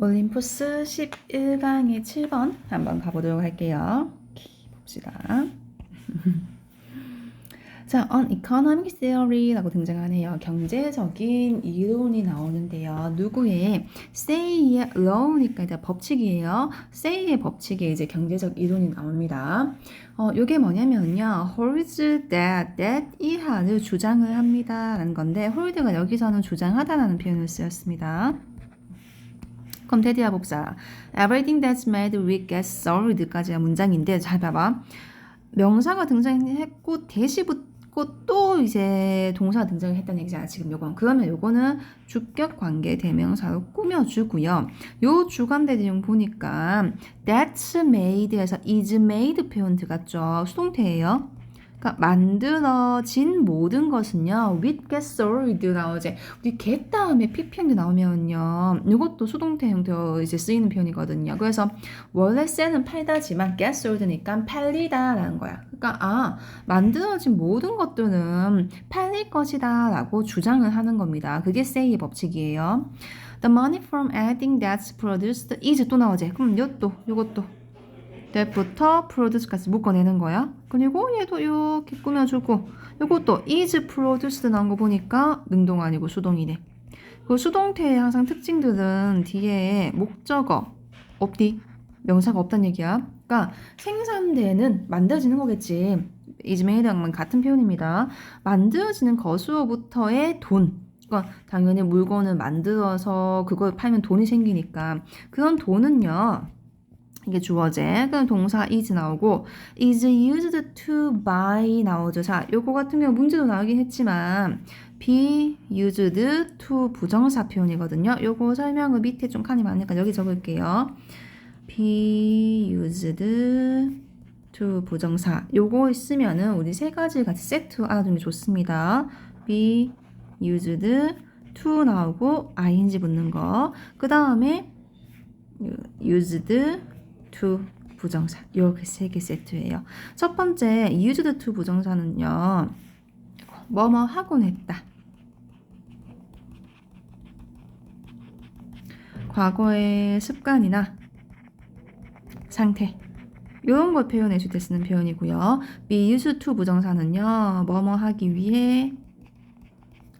올림푸스 11강의 7번 한번 가보도록 할게요. 봅시다. 자, on economic theory라고 등장하네요. 경제적인 이론이 나오는데요. 누구의 say에 의어오니까 이제 법칙이에요. say의 법칙에 이제 경제적 이론이 나옵니다. 어, 요게 뭐냐면요. holds that, that 이하를 주장을 합니다. 라는 건데, hold가 여기서는 주장하다라는 표현을 쓰였습니다. 그럼 테디아 복사. Everything that's made with gets sold까지가 문장인데 잘 봐봐. 명사가 등장했고 대시 붙고 또 이제 동사가 등장을 했다는 얘기잖아 지금 요건 그러면 요거는 주격 관계 대명사로 꾸며주고요 요 주관대 내용 보니까 that's made에서 is made 표현 들어갔죠 수동태예요 그러니까 만들어진 모든 것은요 with get sold 나오지 우리 get 다음에 ppm이 나오면요 이것도 수동태 형태로 이제 쓰이는 표현이거든요. 그래서 원래 셀은 팔다지만 get sold니까 팔리다라는 거야. 그러니까 아 만들어진 모든 것들은 팔릴 것이다 라고 주장을 하는 겁니다. 그게 say의 법칙이에요. The money from anything that's produced is 또 나오지. 그럼 이것도 이것도 that부터 produce까지 묶어내는 거야. 그리고 얘도 이렇게 꾸며주고 이것도 is produced 나온 거 보니까 능동 아니고 수동이네. 그 수동태의 항상 특징들은 뒤에 목적어 없디 명사가 없다는 얘기야. 그러니까 생산되는 만들어지는 거겠지. made랑만 같은 표현입니다. 만들어지는 것으로부터의 돈. 그러니까 당연히 물건을 만들어서 그걸 팔면 돈이 생기니까 그런 돈은요. 이게 주어제. 그럼 동사 is 나오고 is used to buy 나오죠. 자, 요거 같은 경우 문제도 나오긴 했지만 be used to 부정사 표현이거든요. 요거 설명을 밑에 좀 칸이 많으니까 여기 적을게요. be used to 부정사. 요거 있으면은 우리 세 가지 같이 세트 알아두면 좋습니다. be used to 나오고 ing 붙는 거. 그 다음에 used to 부정사 이렇게 세 개 세트예요. 첫 번째 used to 부정사는요. 뭐뭐 하곤 했다. 과거의 습관이나 상태 이런 걸 표현해 줄 때 쓰는 표현이고요. be used to 부정사는요. 뭐뭐 하기 위해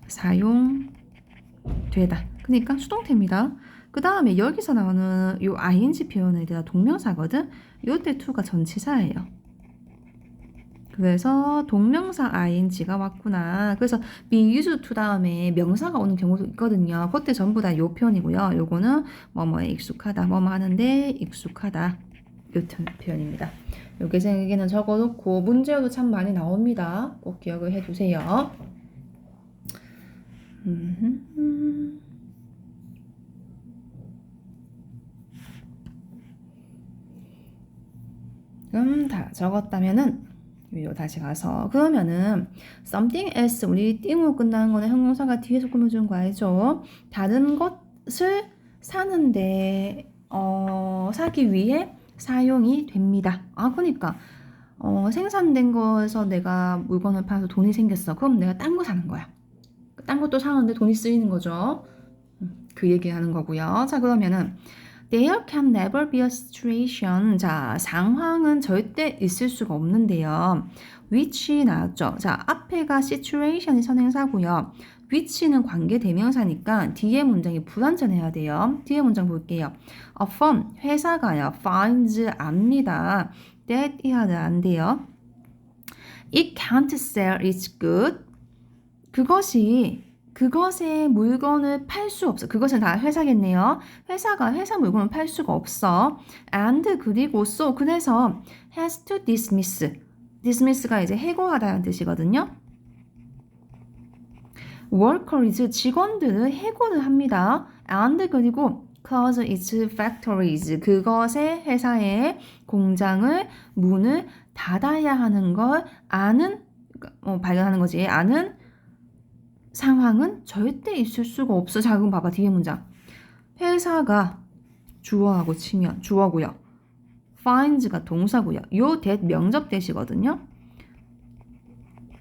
사용되다. 그러니까 수동태입니다. 그 다음에 여기서 나오는 이 ing 표현에 대한 동명사거든. 요때 to가 전치사예요. 그래서 동명사 ing가 왔구나. 그래서 be used to 다음에 명사가 오는 경우도 있거든요. 그때 전부 다 요 표현이고요. 요거는 뭐뭐에 익숙하다. 뭐뭐 하는데 익숙하다. 요 표현입니다. 요게 생기는 적어놓고 문제도 참 많이 나옵니다. 꼭 기억을 해두세요. 음 그럼 다 적었다면은 위로 다시 가서 그러면은 something else 우리 띵으로 끝나는 거는 형용사가 뒤에서 꾸며주는 거 알죠? 다른 것을 사는데 어, 사기 위해 사용이 됩니다. 아 그러니까 어, 생산된 거에서 내가 물건을 팔아서 돈이 생겼어. 그럼 내가 딴 거 사는 거야. 딴 것도 사는데 돈이 쓰이는 거죠. 음, 그 얘기하는 거고요. 자 그러면은 There can never be a situation. 자, 상황은 절대 있을 수가 없는데요. which 나왔죠. 자, 앞에가 situation이 선행사고요. which는 관계 대명사니까 뒤에 문장이 불완전해야 돼요. 뒤에 문장 볼게요. A firm, 회사가요. finds 압니다. that 이하는 안 돼요. It can't sell its good. 그것이 그것의 물건을 팔 수 없어. 그것은 다 회사겠네요. 회사가 회사 물건을 팔 수가 없어. and 그리고 so 그래서 has to dismiss. dismiss가 이제 해고하다는 뜻이거든요. workers 직원들을 해고를 합니다. and 그리고 close its factories 그것의 회사의 공장을 문을 닫아야 하는 걸 아는 어, 발견하는 거지. 아는 상황은 절대 있을 수가 없어. 자, 그럼 봐봐. 뒤에 문장. 회사가 주어하고 치면 주어고요. finds가 동사고요. 요 that 명접 대시거든요.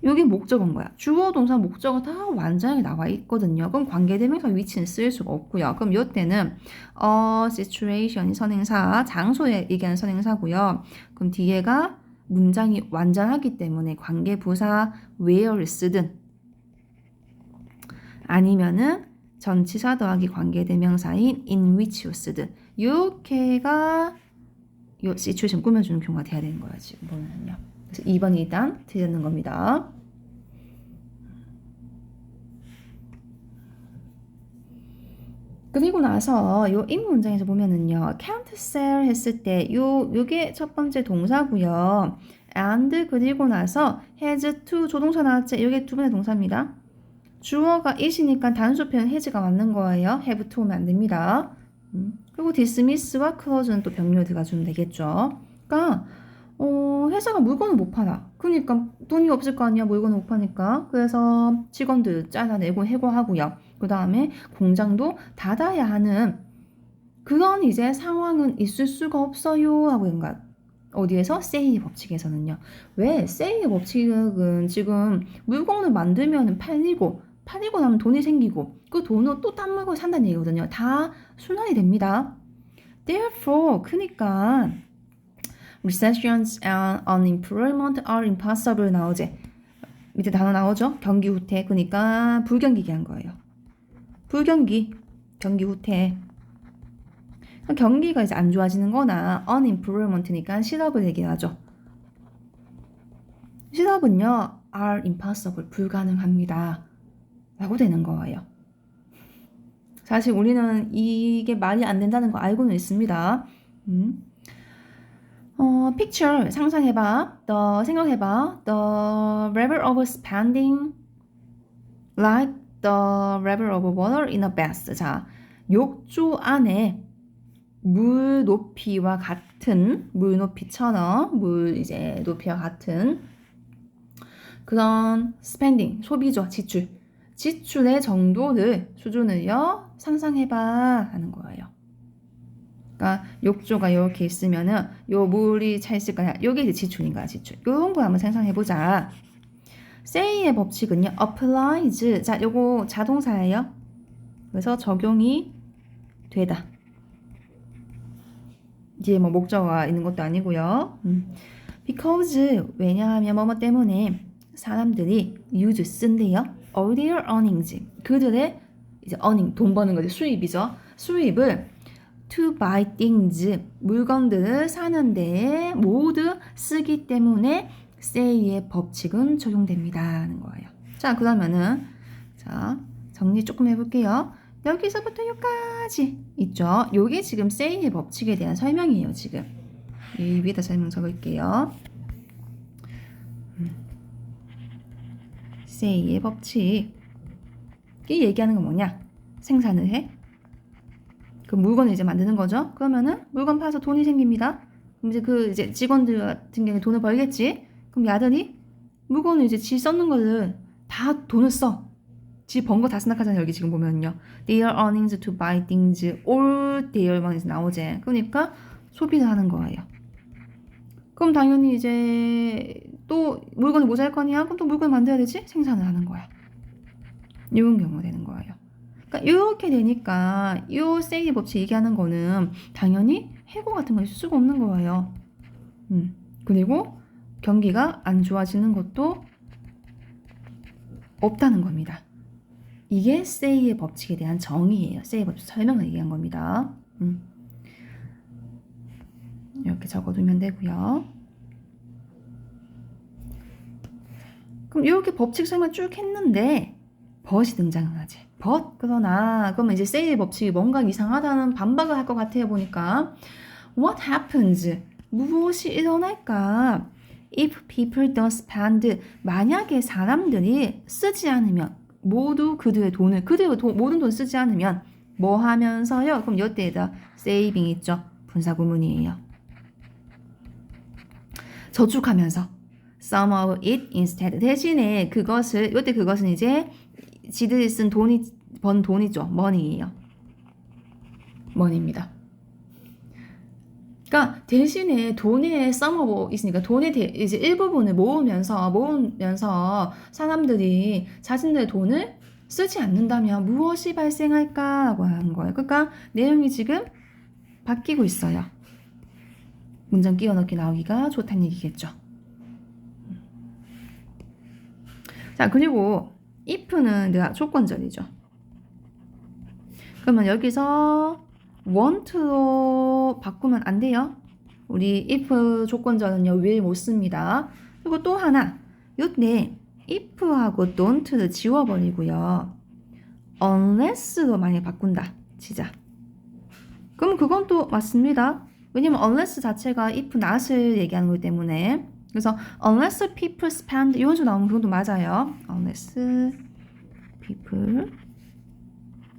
여기 목적어인 거야. 주어, 동사, 목적어 다 완전하게 나와 있거든요. 그럼 관계대명사 위치는 쓸 수가 없고요. 그럼 이때는 어, situation이 선행사, 장소에 얘기하는 선행사고요. 그럼 뒤에가 문장이 완전하기 때문에 관계부사 where를 쓰든 아니면은 전치사 더하기 관계대명사인 in which로 쓰든 이렇게가 요 시츄에이션 꾸며주는 경우가 돼야 되는 거예요. 지금 보면요. 그래서 2번이 일단 틀리는 겁니다. 그리고 나서 요 인 문장에서 보면은요. can't sell 했을 때 요 요게 첫 번째 동사고요. and 그리고 나서 has to 조동사 나왔지? 요게 두 번째 동사입니다. 주어가 is이니까 단수 표현 has가 맞는 거예요. have to 오면 안 됩니다. 음. 그리고 dismiss와 close는 또 병렬 들어가주면 되겠죠. 그러니까 어, 회사가 물건을 못 팔아. 그러니까 돈이 없을 거 아니야. 물건을 못 파니까. 그래서 직원들 잘라내고 해고하고요. 그 다음에 공장도 닫아야 하는 그런 이제 상황은 있을 수가 없어요. 하고 뭔가 어디에서 세일 법칙에서는요. 왜 세일 법칙은 지금 물건을 만들면 팔리고 팔리고 나면 돈이 생기고 그 돈으로 또딴 물건 산다는 얘기거든요. 다 순환이 됩니다. Therefore, 그니까 recessions and unemployment are impossible 나오지. 밑에 단어 나오죠? 경기 후퇴. 그러니까 불경기게 한 거예요. 불경기, 경기 후퇴. 경기가 이제 안 좋아지는 거나 unemployment니까 실업을 얘기하죠. 실업은요, are impossible, 불가능합니다. 라고 되는 거예요. 사실 우리는 이게 말이 안 된다는 거 알고는 있습니다. 음. 어, picture 상상해봐. the 생각해봐. the level of spending like the level of water in a bath. 자, 욕조 안에 물 높이와 같은 물 높이처럼 물 이제 높이와 같은 그런 spending 소비죠 지출 지출의 정도를 수준을요 상상해봐 하는 거예요. 그러니까 욕조가 이렇게 있으면은 요 물이 차 있을 거야. 요게 이제 지출인 거야 지출. 요런 거 한번 상상해 보자. say의 법칙은요 applies. 자 요거 자동사예요. 그래서 적용이 되다. 뒤에 뭐 목적어가 있는 것도 아니고요. 음. because 왜냐하면 뭐뭐 때문에 사람들이 use 쓴대요. Their earnings 그들의 이제 earning 돈 버는 거죠 수입이죠. 수입을 to buy things 물건들을 사는데 모두 쓰기 때문에 say의 법칙은 적용됩니다 하는 거예요. 자 그러면은 자 정리 조금 해볼게요. 여기서부터 여기까지 있죠. 요게 지금 say의 법칙에 대한 설명이에요. 지금 이 위에다 설명 적을게요. Say의 법칙. 이 얘기하는 건 뭐냐? 생산을 해. 그 물건을 이제 만드는 거죠. 그러면은 물건 팔아서 돈이 생깁니다. 그럼 이제 그 이제 직원들 같은 경우에 돈을 벌겠지. 그럼 야들이 물건을 이제 지 썼는 거를 다 돈을 써. 지 번 거 다 생각하잖아요. 여기 지금 보면요. Their earnings to buy things, all their earnings 나오지. 그러니까 소비를 하는 거예요. 그럼 당연히 이제 또 물건을 뭐살 거냐? 그럼 또 물건을 만들어야 되지? 생산을 하는 거야. 이런 경우가 되는 거예요. 그러니까 이렇게 되니까 이 세일 법칙 얘기하는 거는 당연히 해고 같은 거 있을 수가 없는 거예요. 음. 그리고 경기가 안 좋아지는 것도 없다는 겁니다. 이게 세이의 법칙에 대한 정의예요. 세이 법칙 설명을 얘기한 겁니다. 음. 이렇게 적어두면 되고요. 그럼 이렇게 법칙 설명 쭉 했는데 벗이 등장을 하지. 벗 그러나 그러면 이제 세일 법칙이 뭔가 이상하다는 반박을 할 것 같아요 보니까 What happens? 무엇이 일어날까? If people don't spend 만약에 사람들이 쓰지 않으면 모두 그들의 돈을 그들의 돈, 모든 돈 쓰지 않으면 뭐 하면서요? 그럼 이때에다 saving 있죠. 분사구문이에요. 저축하면서 some of it instead 대신에 그것을 이때 그것은 이제 지들이 쓴 돈이 번 돈이죠. money예요. money입니다. 그러니까 대신에 돈에 써먹고 있으니까 돈의 대, 이제 일부분을 모으면서 모으면서 사람들이 자신들의 돈을 쓰지 않는다면 무엇이 발생할까라고 하는 거예요. 그러니까 내용이 지금 바뀌고 있어요. 문장 끼워 넣기 나오기가 좋다는 얘기겠죠. 자, 그리고 if는 내가 조건절이죠. 그러면 여기서 want로 바꾸면 안 돼요. 우리 if 조건절은요, will 못 씁니다. 그리고 또 하나, 요때 if하고 don't를 지워버리고요. unless로 많이 바꾼다. 진짜. 그럼 그건 또 맞습니다. 왜냐면 unless 자체가 if not을 얘기하는 거기 때문에 그래서 unless people spend 이런 식으로 나오면 그것도 맞아요. unless people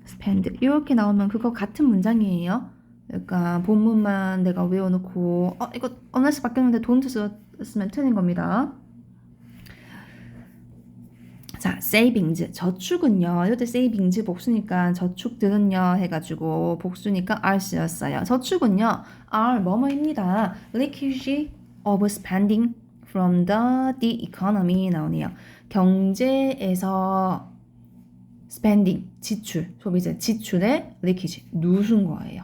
spend 이렇게 나오면 그거 같은 문장이에요. 그러니까 본문만 내가 외워놓고 어 이거 unless 바뀌었는데 don't 쓰면 틀린 겁니다. 자, savings 저축은요. 이때 savings 복수니까 저축들은요 해가지고 복수니까 are 쓰였어요. 저축은요 are 뭐뭐입니다. leakage of spending from the, the economy 나오네요. 경제에서 spending 지출 소비재 지출의 leakage 누순 거예요.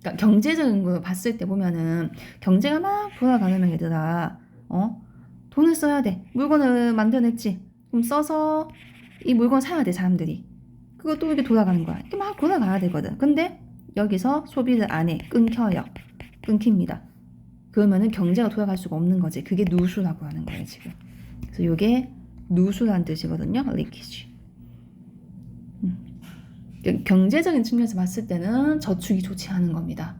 그러니까 경제적인 거 봤을 때 보면은 경제가 막 돌아가려면 얘들아 어? 돈을 써야 돼. 물건을 만들어냈지. 그럼 써서 이 물건 사야 돼 사람들이. 그것도 이렇게 돌아가는 거야. 이렇게 막 돌아가야 되거든. 근데 여기서 소비를 안 해 끊겨요. 끊깁니다 그러면은 경제가 돌아갈 수가 없는 거지 그게 누수라고 하는 거예요 지금 그래서 이게 누수란 뜻이거든요 리키지 음. 경제적인 측면에서 봤을 때는 저축이 좋지 않은 겁니다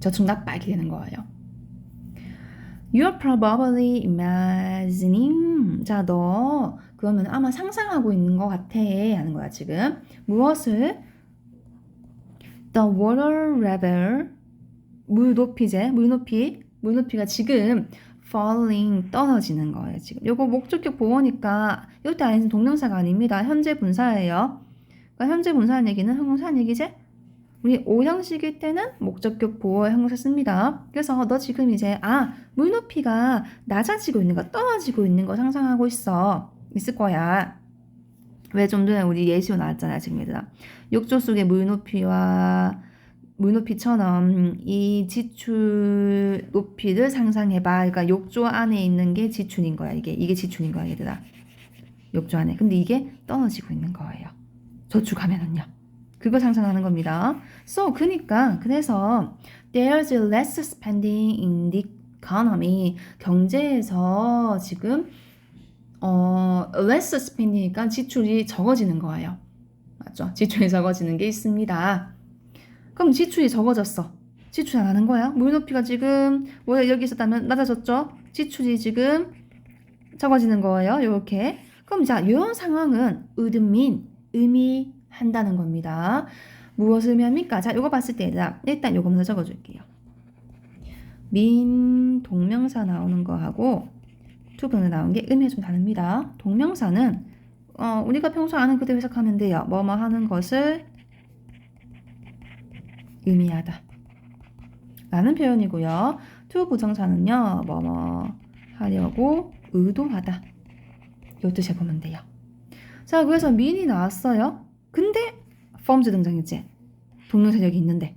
저축 나빠게 되는 거예요 You're probably imagining. 자, 너 그러면 아마 상상하고 있는 것 같아 하는 거야 지금. 무엇을? The water level. 물 높이제, 물 높이, 물 높이가 지금 falling 떨어지는 거예요 지금. 요거 목적격 보호니까 이때 안에는 동명사가 아닙니다. 현재 분사예요. 그러니까 현재 분사한 얘기는 형용사 얘기제. 우리 오형식일 때는 목적격 보호 형용사 씁니다. 그래서 너 지금 이제 아 물높이가 낮아지고 있는 거 떨어지고 있는 거 상상하고 있어 있을 거야. 왜 좀 전에 우리 예시로 나왔잖아요 지금 얘들아. 욕조 속의 물높이와 물높이처럼 이 지출 높이를 상상해봐. 그러니까 욕조 안에 있는 게 지출인 거야 이게 이게 지출인 거야 얘들아. 욕조 안에. 근데 이게 떨어지고 있는 거예요. 저축하면은요. 그거 상상하는 겁니다. So, 그니까, 그래서, there's less spending in the economy. 경제에서 지금, 어, less spending이니까 지출이 적어지는 거예요. 맞죠? 지출이 적어지는 게 있습니다. 그럼 지출이 적어졌어. 지출 안 하는 거야? 물 높이가 지금, 원래 여기 있었다면 낮아졌죠? 지출이 지금 적어지는 거예요. 이렇게. 그럼 자, 이런 상황은 의든민, 의미, 한다는 겁니다. 무엇을 의미합니까? 자, 요거 봤을 때 얘들아, 일단 요거 먼저 적어줄게요. 민 동명사 나오는 거하고 투분을 나온 게 의미가 좀 다릅니다. 동명사는 어, 우리가 평소 아는 그대로 해석하면 돼요. 뭐뭐 하는 것을 의미하다. 라는 표현이고요. 투 부정사는요. 뭐뭐 하려고 의도하다. 요 뜻에 보면 돼요. 자, 그래서 민이 나왔어요. 근데 펌즈 등장했지. 동명사역이 있는데.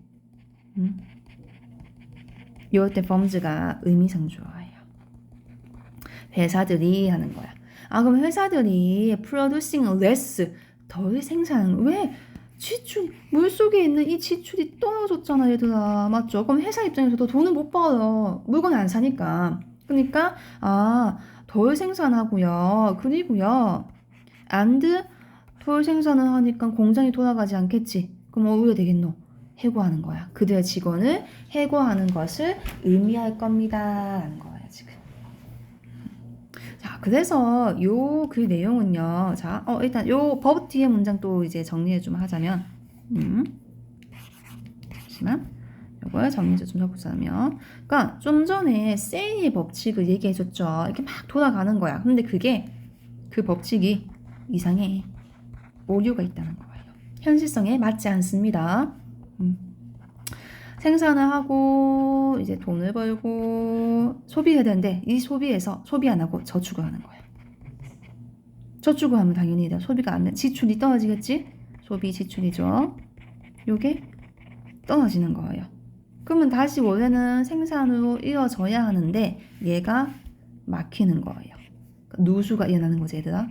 음? 요때 펌즈가 의미상주어예요. 회사들이 하는 거야. 아 그럼 회사들이 producing less 덜 생산 왜 지출 물 속에 있는 이 지출이 떨어졌잖아 얘들아 맞죠? 그럼 회사 입장에서도 돈을 못 벌어 물건 안 사니까 그러니까 아 덜 생산하고요 그리고요 and 털 생산을 하니까 공장이 돌아가지 않겠지. 그럼 어떻게 되겠노? 해고하는 거야. 그들의 직원을 해고하는 것을 의미할 겁니다. 라는. 자, 그래서 요 그 내용은요. 자, 어, 일단 요법 뒤에 문장 또 이제 정리해 좀 하자면, 음. 잠시만. 요걸 정리해서 좀 해보자면. 그니까 좀 전에 세이의 법칙을 얘기해 줬죠. 이렇게 막 돌아가는 거야. 근데 그게 그 법칙이 이상해. 오류가 있다는 거예요. 현실성에 맞지 않습니다. 음. 생산을 하고 이제 돈을 벌고 소비해야 되는데 이 소비에서 소비 안 하고 저축을 하는 거예요. 저축을 하면 당연히 소비가 안 돼. 지출이 떨어지겠지? 소비 지출이죠. 요게 떨어지는 거예요. 그러면 다시 원래는 생산으로 이어져야 하는데 얘가 막히는 거예요. 누수가 일어나는 거지 얘들아.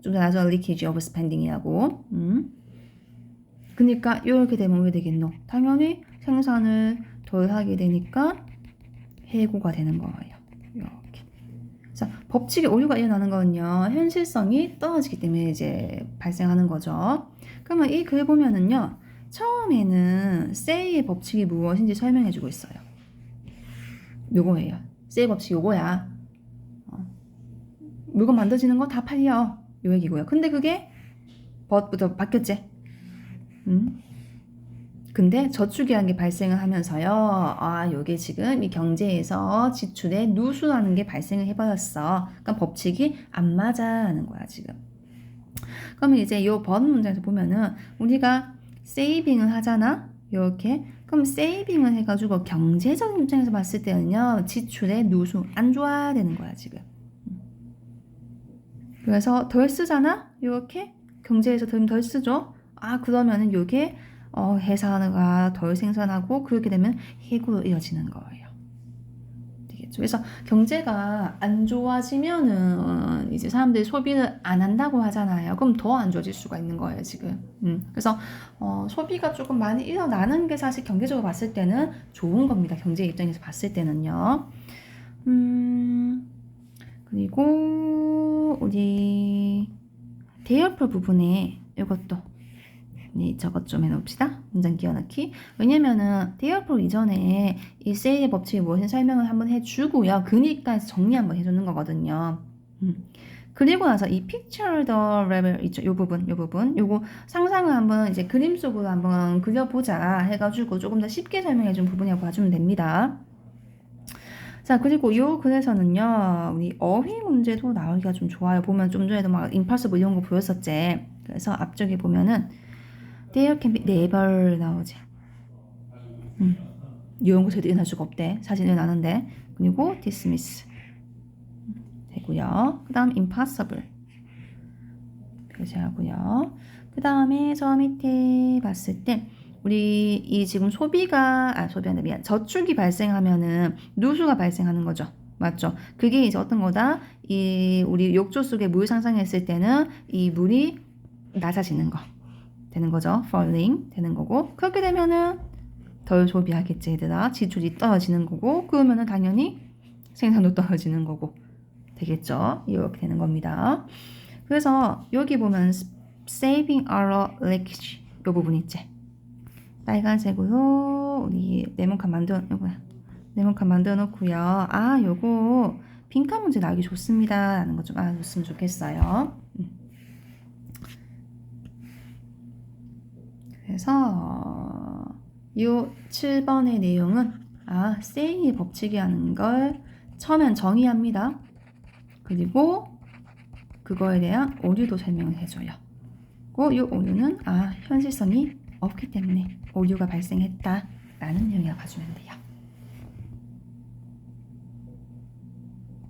좀 전에 나중에 leakage of spending이라고. 음. 그러니까 이렇게 되면 왜 되겠노? 당연히 생산을 덜 하게 되니까 해고가 되는 거예요. 이렇게. 자, 법칙에 오류가 일어나는 거는요. 현실성이 떨어지기 때문에 이제 발생하는 거죠. 그러면 이 글 보면은요. 처음에는 say의 법칙이 무엇인지 설명해 주고 있어요. 요거예요. say 법칙 요거야. 어. 물건 만들어지는 거 다 팔려. 요 얘기고요. 근데 그게 but부터 바뀌었지. 음. 근데 저축이라는 게 발생을 하면서요. 아, 요게 지금 이 경제에서 지출에 누수라는 게 발생을 해버렸어. 그러니까 법칙이 안 맞아 하는 거야, 지금. 그러면 이제 요 번 문장에서 보면은 우리가 세이빙을 하잖아. 이렇게. 그럼 세이빙을 해가지고 경제적인 입장에서 봤을 때는요. 지출에 누수 안 좋아야 되는 거야, 지금. 그래서 덜 쓰잖아. 이렇게 경제에서 덜, 덜 쓰죠. 아 그러면은 요게 어, 회사가 덜 생산하고 그렇게 되면 해고로 이어지는 거예요. 되겠죠. 그래서 경제가 안 좋아지면은 이제 사람들이 소비를 안 한다고 하잖아요. 그럼 더 안 좋아질 수가 있는 거예요, 지금. 음, 그래서 어, 소비가 조금 많이 일어나는 게 사실 경제적으로 봤을 때는 좋은 겁니다. 경제 입장에서 봤을 때는요. 음, 그리고 우리 대열표 부분에 이것도 네, 저것 좀 해놓읍시다. 문장 끼워넣기. 왜냐면은 대열표 이전에 이 세일의 법칙이 무엇인 설명을 한번 해주고요. 그니까 정리 한번 해주는 거거든요. 음. 그리고 나서 이 picture the level 있죠. 요 부분, 요 부분. 요거 상상을 한번 이제 그림 속으로 한번 그려보자 해가지고 조금 더 쉽게 설명해준 부분이라고 봐주면 됩니다. 자, 그리고 요 글에서는요, 우리 어휘 문제도 나오기가 좀 좋아요. 보면 좀 전에도 막 impossible 이런 거 보였었지. 그래서 앞쪽에 보면은 there can be never 나오지. 음. 일어날 수가 없대. 사진 일어나는데. 그리고 dismiss. 되고요. 그 다음 impossible. 표시하고요. 그 다음에 저 밑에 봤을 때 우리 이 지금 소비가 아 소비한다 미안 저축이 발생하면은 누수가 발생하는 거죠. 맞죠? 그게 이제 어떤 거다? 이 우리 욕조 속에 물 상상했을 때는 이 물이 낮아지는 거 되는 거죠. falling 되는 거고 그렇게 되면은 덜 소비하겠지 얘들아 지출이 떨어지는 거고 그러면은 당연히 생산도 떨어지는 거고 되겠죠. 이렇게 되는 겁니다. 그래서 여기 보면 saving our leakage 이 부분 있지. 빨간색으로 우리 네모칸 만들어 요거야. 네모칸 만들어 놓고요. 아, 요거 빈칸 문제 나오기 좋습니다. 라는 거 좀 알아줬으면 좋겠어요. 음. 그래서 요 7번의 내용은 아, 세이의 법칙이라는 걸 처음엔 정의합니다. 그리고 그거에 대한 오류도 설명을 해줘요. 그리고 이 오류는 아 현실성이 없기 때문에 오류가 발생했다라는 내용이라고 봐주면 돼요.